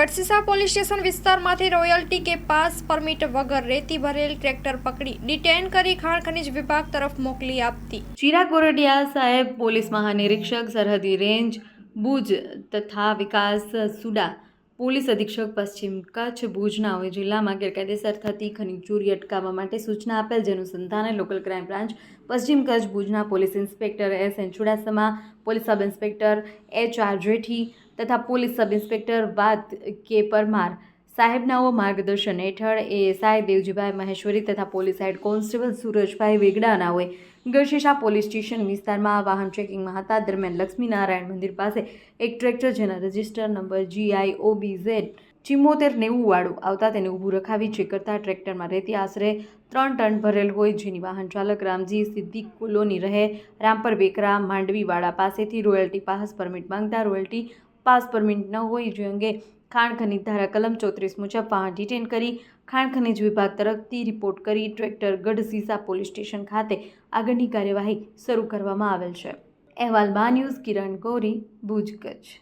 Gadhsisa police station વિસ્તારમાંથી royalty કે pass permit વગર રેતી ભરેલ ટ્રેક્ટર પકડી ડિટેન કરી ખાણ ખનીજ વિભાગ તરફ મોકલી આપતી. ચિરાગ ગોરડિયા સાહેબ, પોલીસ મહાનિરીક્ષક, સરહદી રેન્જ, ભુજ તથા વિકાસ સુડા, પોલીસ અધિક્ષક, પશ્ચિમ કચ્છ ભુજના હોય જિલ્લામાં ગેરકાયદેસર થતી ખનીજ ચોરી અટકાવવા માટે સૂચના આપેલ. જેનું સંધાને લોકલ ક્રાઇમ બ્રાન્ચ, પશ્ચિમ કચ્છ ભુજના police inspector S N Chudasama police sub inspector H R Jethi તથા પોલીસ સબ ઇન્સ્પેક્ટર વાત કે પરમાર સાહેબનાઓ માર્ગદર્શન હેઠળ એએસઆઈ દેવજીભાઈ મહેશ્વરી તથા પોલીસ હેડ કોન્સ્ટેબલ સુરજભાઈ વેગડાનાઓએ ગઢશીશા પોલીસ સ્ટેશન વિસ્તારમાં વાહન ચેકિંગમાં હતા. દરમિયાન લક્ષ્મીનારાયણ મંદિર પાસે એક ટ્રેક્ટર જેના register number GI OB Z ચિમ્મોતેર નેવું વાળું આવતા તેને ઊભું રખાવી ચેક કરતા ટ્રેક્ટરમાં રહેતી આશરે ત્રણ ટન ભરેલ હોય જેની વાહન ચાલક રામજી સિદ્દીક કોલોની રહે. રામપર બેકરા માંડવીવાળા પાસેથી રોયલ્ટી પાસ પરમિટ માંગતા રોયલ્ટી પાસ પરમિટ ન હોય જે અંગે ખાણ ખનીજ ધારા કલમ ચોત્રીસ મુજબ વાહન ડિટેન કરી ખાણ ખનીજ વિભાગ તરફથી રિપોર્ટ કરી ટ્રેક્ટર ગઢસીસા પોલીસ સ્ટેશન ખાતે આગળની કાર્યવાહી શરૂ કરવામાં આવેલ છે. અહેવાલ બા ન્યૂઝ કિરણ ગૌરી, ભુજ કચ્છ